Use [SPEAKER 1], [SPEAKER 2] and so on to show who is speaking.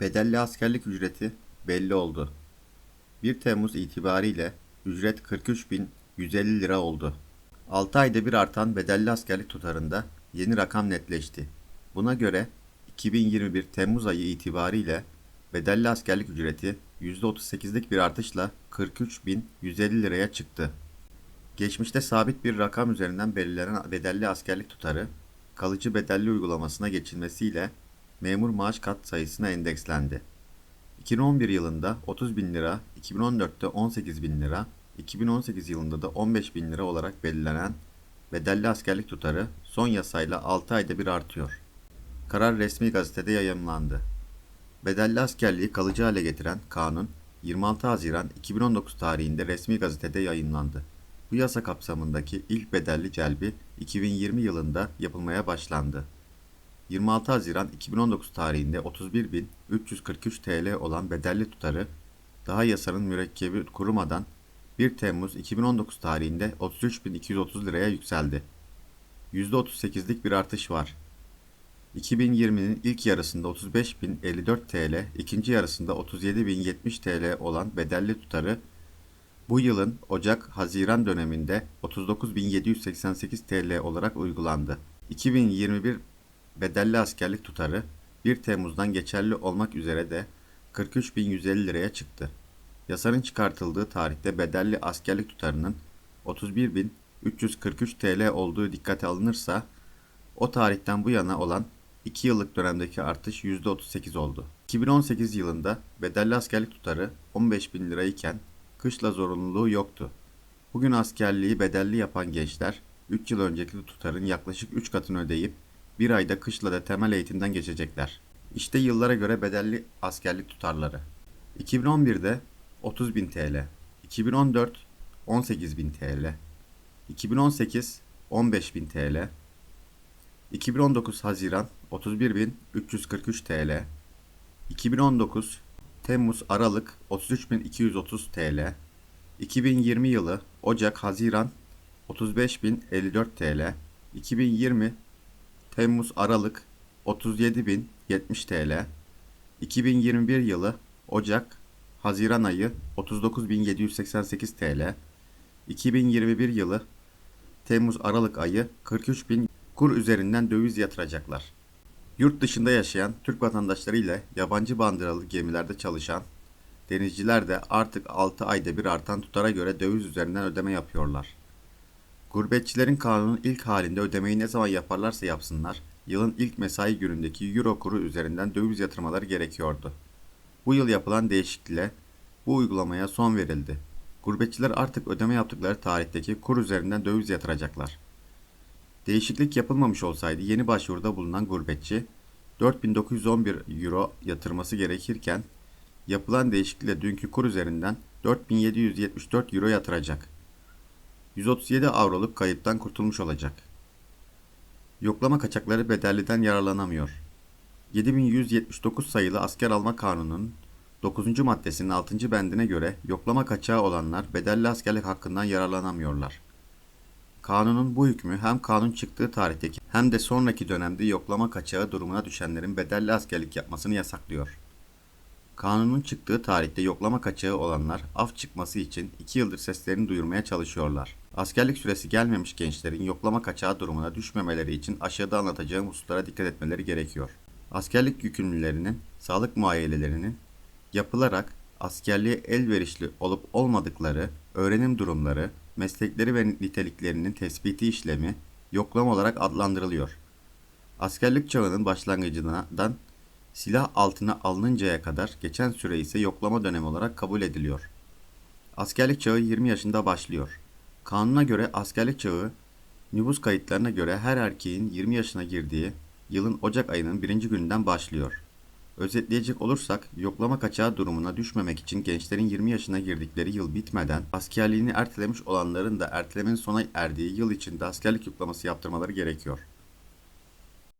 [SPEAKER 1] Bedelli askerlik ücreti belli oldu. 1 Temmuz itibariyle ücret 43.150 lira oldu. 6 ayda bir artan bedelli askerlik tutarında yeni rakam netleşti. Buna göre 2021 Temmuz ayı itibariyle bedelli askerlik ücreti %38'lik bir artışla 43.150 liraya çıktı. Geçmişte sabit bir rakam üzerinden belirlenen bedelli askerlik tutarı, kalıcı bedelli uygulamasına geçilmesiyle memur maaş kat sayısına endekslendi. 2011 yılında 30 bin lira, 2014'te 18 bin lira, 2018 yılında da 15 bin lira olarak belirlenen bedelli askerlik tutarı son yasayla 6 ayda bir artıyor. Karar resmi gazetede yayımlandı. Bedelli askerliği kalıcı hale getiren kanun 26 Haziran 2019 tarihinde resmi gazetede yayınlandı. Bu yasa kapsamındaki ilk bedelli celbi 2020 yılında yapılmaya başlandı. 26 Haziran 2019 tarihinde 31.343 TL olan bedelli tutarı daha yasanın mürekkebi kurumadan 1 Temmuz 2019 tarihinde 33.230 liraya yükseldi. %38'lik bir artış var. 2020'nin ilk yarısında 35.054 TL, ikinci yarısında 37.070 TL olan bedelli tutarı bu yılın Ocak-Haziran döneminde 39.788 TL olarak uygulandı. 2021 bedelli askerlik tutarı 1 Temmuz'dan geçerli olmak üzere de 43.150 liraya çıktı. Yasanın çıkartıldığı tarihte bedelli askerlik tutarının 31.343 TL olduğu dikkate alınırsa o tarihten bu yana olan 2 yıllık dönemdeki artış %38 oldu. 2018 yılında bedelli askerlik tutarı 15.000 lirayken kışla zorunluluğu yoktu. Bugün askerliği bedelli yapan gençler 3 yıl önceki tutarın yaklaşık 3 katını ödeyip bir ayda kışla da temel eğitimden geçecekler. İşte yıllara göre bedelli askerlik tutarları. 2011'de 30.000 TL, 2014 18.000 TL, 2018 15.000 TL, 2019 Haziran 31.343 TL, 2019 Temmuz Aralık 33.230 TL, 2020 yılı Ocak Haziran 35.054 TL, 2020 Temmuz Aralık 37.070 TL, 2021 yılı Ocak Haziran ayı 39.788 TL, 2021 yılı Temmuz Aralık ayı 43.000 kur üzerinden döviz yatıracaklar. Yurt dışında yaşayan Türk vatandaşları ile yabancı bandıralı gemilerde çalışan denizciler de artık 6 ayda bir artan tutara göre döviz üzerinden ödeme yapıyorlar. Gurbetçilerin kanunun ilk halinde ödemeyi ne zaman yaparlarsa yapsınlar, yılın ilk mesai günündeki euro kuru üzerinden döviz yatırmaları gerekiyordu. Bu yıl yapılan değişikliğe bu uygulamaya son verildi. Gurbetçiler artık ödeme yaptıkları tarihteki kur üzerinden döviz yatıracaklar. Değişiklik yapılmamış olsaydı yeni başvuruda bulunan gurbetçi 4911 euro yatırması gerekirken yapılan değişiklikle dünkü kur üzerinden 4774 euro yatıracak. 137 avroluk kayıptan kurtulmuş olacak. Yoklama kaçakları bedelliden yararlanamıyor. 7179 sayılı asker alma kanununun 9. maddesinin 6. bendine göre yoklama kaçağı olanlar bedelli askerlik hakkından yararlanamıyorlar. Kanunun bu hükmü hem kanun çıktığı tarihteki hem de sonraki dönemde yoklama kaçağı durumuna düşenlerin bedelli askerlik yapmasını yasaklıyor. Kanunun çıktığı tarihte yoklama kaçağı olanlar af çıkması için 2 yıldır seslerini duyurmaya çalışıyorlar. Askerlik süresi gelmemiş gençlerin yoklama kaçağı durumuna düşmemeleri için aşağıda anlatacağım hususlara dikkat etmeleri gerekiyor. Askerlik yükümlülerinin sağlık muayenelerinin yapılarak askerliğe elverişli olup olmadıkları, öğrenim durumları, meslekleri ve niteliklerinin tespiti işlemi yoklama olarak adlandırılıyor. Askerlik çağının başlangıcından silah altına alınıncaya kadar geçen süre ise yoklama dönemi olarak kabul ediliyor. Askerlik çağı 20 yaşında başlıyor. Kanuna göre askerlik çağı nüfus kayıtlarına göre her erkeğin 20 yaşına girdiği yılın Ocak ayının birinci gününden başlıyor. Özetleyecek olursak yoklama kaçağı durumuna düşmemek için gençlerin 20 yaşına girdikleri yıl bitmeden askerliğini ertelemiş olanların da ertelemenin sona erdiği yıl içinde askerlik yoklaması yaptırmaları gerekiyor.